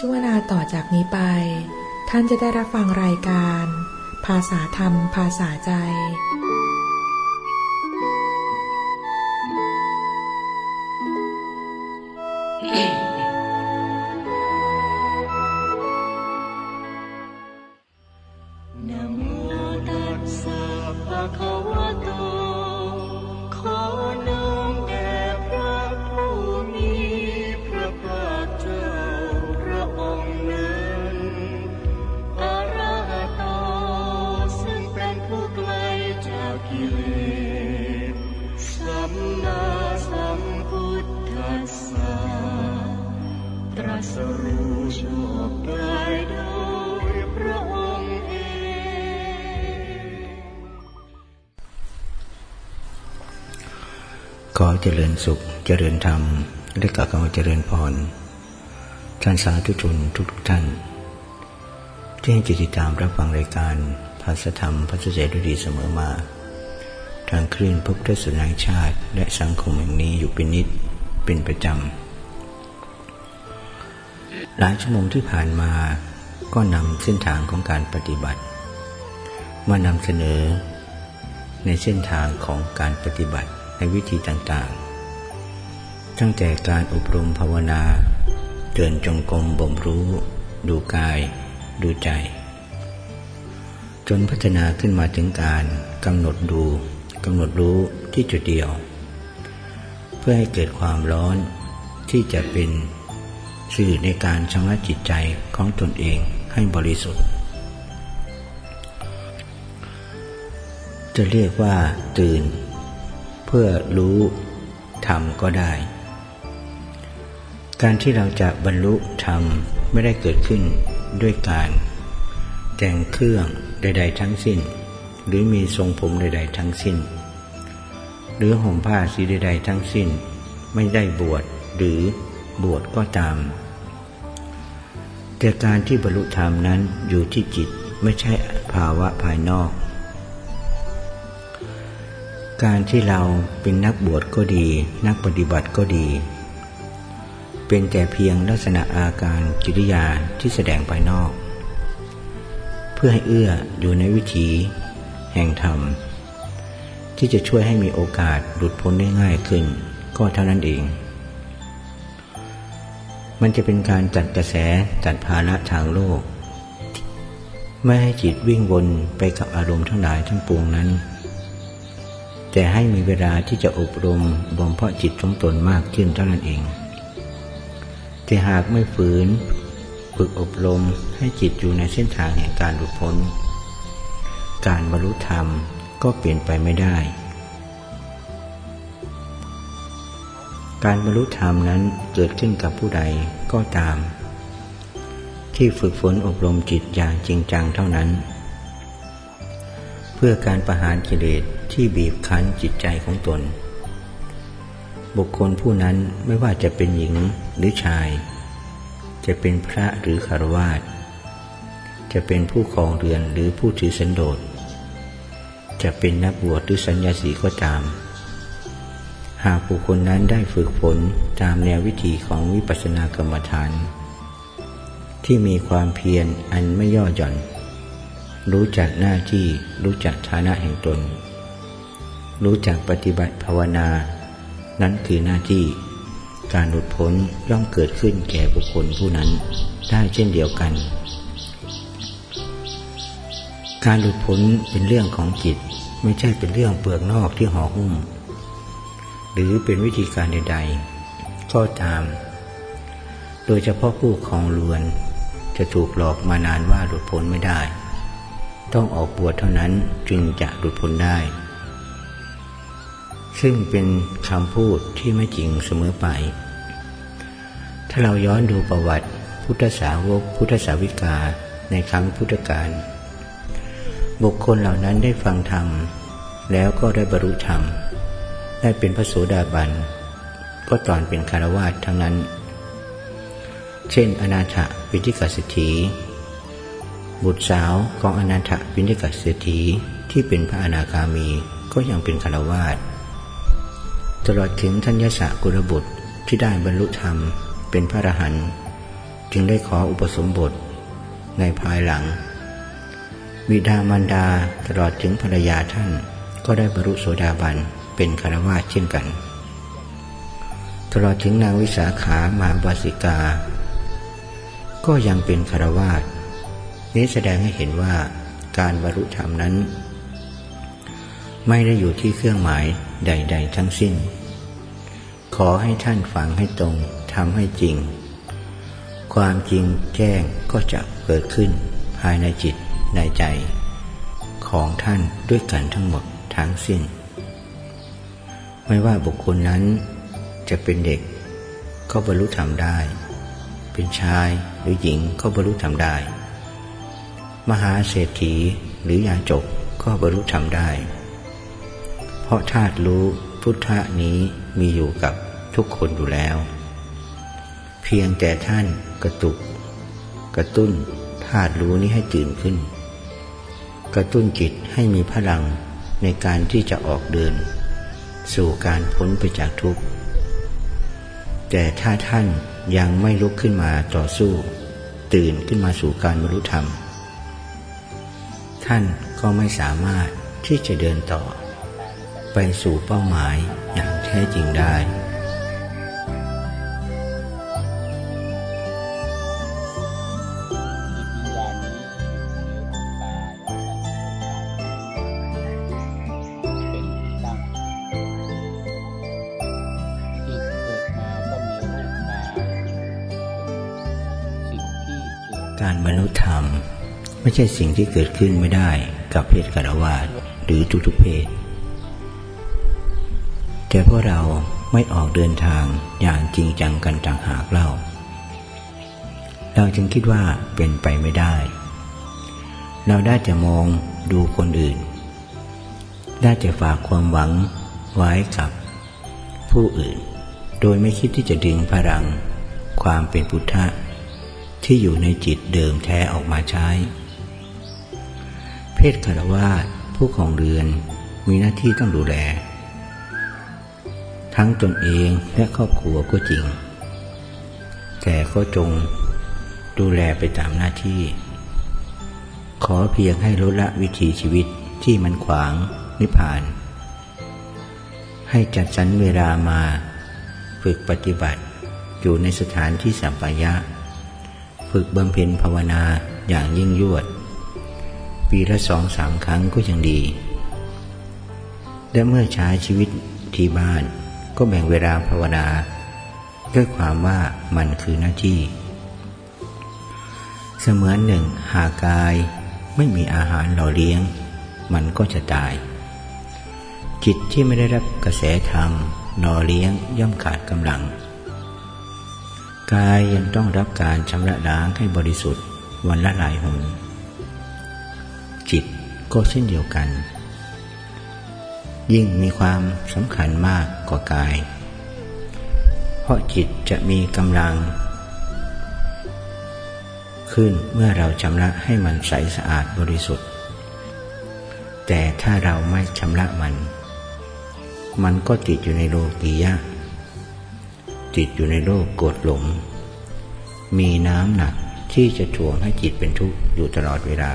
ช่วงเวลาต่อจากนี้ไป ท่านจะได้รับฟังรายการ ภาษาธรรม ภาษาใจ นะโมตัสสะภะคะ ขอเจริญสุข เจริญธรรมและก็ขอเจริญพร ท่านสาธุชนทุกท่าน ที่ให้จิตติดตามรับฟังรายการภาษธรรมภาษาใจด้วยดีเสมอมา ทางคลื่นพบทศนาชาติและสังคมแห่งนี้อยู่เป็นนิดเป็นประจำ หลายชั่วโมงที่ผ่านมาก็นำเส้นทางของการปฏิบัติ มานำเสนอในเส้นทางของการปฏิบัติ ในวิธีต่างๆ ตั้งแต่การอบรมภาวนา เดินจงกรมบ่มรู้ ดูกาย ดูใจ จนพัฒนาขึ้นมาถึงการกำหนดดูกำหนดรู้ที่จุดเดียว เพื่อให้เกิดความร้อนที่จะเป็นสื่อในการชำระจิตใจของตนเองให้บริสุทธิ์ จะเรียกว่าตื่น เพื่อรู้ธรรมก็ได้ การที่เราจะบรรลุธรรมไม่ได้เกิดขึ้นด้วยการแต่งเครื่องใด ๆ ทั้งสิ้น หรือมีทรงผมใด ๆ ทั้งสิ้น หรือห่มผ้าสีใด ๆ ทั้งสิ้น ไม่ได้บวชหรือบวชก็ตาม แต่การที่บรรลุธรรมนั้นอยู่ที่จิตไม่ใช่ภาวะภายนอก การที่เราเป็นนักบวชก็ดี นักปฏิบัติก็ดี เป็นแต่เพียงลักษณะอาการกิริยาที่แสดงภายนอก เพื่อให้เอื้ออยู่ในวิถี แห่งธรรม ที่จะช่วยให้มีโอกาสหลุดพ้นได้ง่ายขึ้น ก็เท่านั้นเอง มันจะเป็นการจัดกระแสจัดภาระทางโลก ไม่ให้จิตวิ่งวนไปกับอารมณ์ทั้งหลายทั้งปวงนั้น แต่ให้มีเวลาที่จะอบรมบ่มเพาะจิตของตนมากขึ้นเท่านั้นเอง แต่หากไม่ฝืน ฝึกอบรมให้จิตอยู่ในเส้นทางแห่งการหลุดพ้น การบรรลุธรรมก็เปลี่ยนไปไม่ได้ การบรรลุธรรมนั้นเกิดขึ้นกับผู้ใดก็ตาม ที่ฝึกฝนอบรมจิตอย่างจริงจังเท่านั้น เพื่อการประหารกิเลสที่บีบคั้นจิตใจของตน บุคคลผู้นั้นไม่ว่าจะเป็นหญิงหรือชาย จะเป็นพระหรือคารวาสจะเป็นผู้ครองเรือนหรือผู้ถือสันโดษ จะเป็นนักบวชหรือสัญญาสีก็ตาม หากบุคคลนั้นได้ฝึกฝนตามแนววิธีของวิปัสสนากรรมฐาน ที่มีความเพียรอันไม่ย่อหย่อน รู้จักหน้าที่รู้จักฐานะแห่งตน รู้จักปฏิบัติภาวนา นั้นคือหน้าที่ การหลุดพ้นย่อมเกิดขึ้นแก่บุคคลผู้นั้น ได้เช่นเดียวกัน การหลุดพ้นเป็นเรื่องของจิตไม่ใช่เป็นเรื่องเปลือกนอกที่ห่อหุ้ม หรือเป็นวิธีการใด ๆ ก็ตาม โดยเฉพาะผู้ครองเรือนจะถูกหลอกมานานว่าหลุดพ้นไม่ได้ ต้องออกบวชเท่านั้นจึงจะหลุดพ้นได้ ซึ่งเป็นคำพูดที่ไม่จริงเสมอไป ถ้าเราย้อนดูประวัติ พุทธสาวกพุทธสาวิกาในครั้งพุทธกาลบุคคลเหล่านั้นได้ฟังธรรม แล้วก็ได้บรรลุธรรม ได้เป็นพระโสดาบัน ก็ตอนเป็นคารวาสทั้งนั้น เช่น อนาถปิฎกเศรษฐี บุตรสาวของอนาถปิฎกเศรษฐีที่เป็นพระอนาคามีก็ยังเป็นคารวาสตลอดถึงทัญญสกุลบุตรที่ได้บรรลุธรรมเป็นพระอรหันต์จึงได้ขออุปสมบทในภายหลัง บิดามารดาตลอดถึงภรรยาท่านก็ได้บรรลุโสดาบันเป็นคารวาสเช่นกัน ตลอดถึงนางวิสาขามหาบาสิกา ก็ยังเป็นคารวาส นี้แสดงให้เห็นว่าการบรรลุธรรมนั้น ไม่ได้อยู่ที่เครื่องหมายใด ๆ ทั้งสิ้น ขอให้ท่านฟังให้ตรงทำให้จริง ความจริงแจ้งก็จะเกิดขึ้นภายในจิตในใจ ของท่านด้วยกันทั้งหมดทั้งสิ้น ไม่ว่าบุคคลนั้นจะเป็นเด็กก็บรรลุธรรมได้ เป็นชายหรือหญิงก็บรรลุธรรมได้ มหาเศรษฐีหรือยาจกก็บรรลุธรรมได้ เพราะธาตุรู้พุทธะนี้มีอยู่กับทุกคนอยู่แล้ว เพียงแต่ท่านกระตุก กระตุ้นธาตุรู้นี้ให้ตื่นขึ้น กระตุ้นจิตให้มีพลังในการที่จะออกเดิน สู่การพ้นไปจากทุกข์ แต่ถ้าท่านยังไม่ลุกขึ้นมาต่อสู้ ตื่นขึ้นมาสู่การบรรลุธรรม ท่านก็ไม่สามารถที่จะเดินต่อ ไปสู่เป้าหมายอย่างแท้จริงได้ การบรรลุธรรม ไม่ใช่สิ่งที่เกิดขึ้นไม่ได้กับเพศคารวาสหรือทุกๆเพศ แต่พวกเราไม่ออกเดินทางอย่างจริงจังกันต่างหากเล่า เราจึงคิดว่าเป็นไปไม่ได้ เราได้แต่มองดูคนอื่น ได้แต่ฝากความหวังไว้กับผู้อื่น โดยไม่คิดที่จะดึงพลัง ความเป็นพุทธะที่อยู่ในจิตเดิมแท้ออกมาใช้ เพศคารวาสผู้ของเรือนมีหน้าที่ต้องดูแล ทั้งตนเองและครอบครัวก็จริง แต่ก็จงดูแลไปตามหน้าที่ ขอเพียงให้ลดละวิถีชีวิตที่มันขวางนิพพาน ให้จัดสรรเวลามาฝึกปฏิบัติอยู่ในสถานที่สัมปายะ ฝึกบำเพ็ญภาวนาอย่างยิ่งยวด ปีละสองสามครั้งก็ยังดี และเมื่อใช้ชีวิตที่บ้านก็แบ่งเวลาภาวนา ด้วยความว่ามันคือหน้าที่ เสมือนหนึ่งหากกายไม่มีอาหารหล่อเลี้ยง มันก็จะตาย จิตที่ไม่ได้รับกระแสธรรมหล่อเลี้ยงย่อมขาดกำลัง กายยังต้องรับการชำระล้างให้บริสุทธิ์วันละหลายหน จิตก็เช่นเดียวกัน ยิ่งมีความสำคัญมากกว่ากาย เพราะจิตจะมีกำลัง ขึ้นเมื่อเราชำระให้มันใสสะอาดบริสุทธิ์ แต่ถ้าเราไม่ชำระมัน มันก็ติดอยู่ในโลกียะ ติดอยู่ในโลกโกรธหลง มีน้ำหนักที่จะถ่วงให้จิตเป็นทุกข์อยู่ตลอดเวลา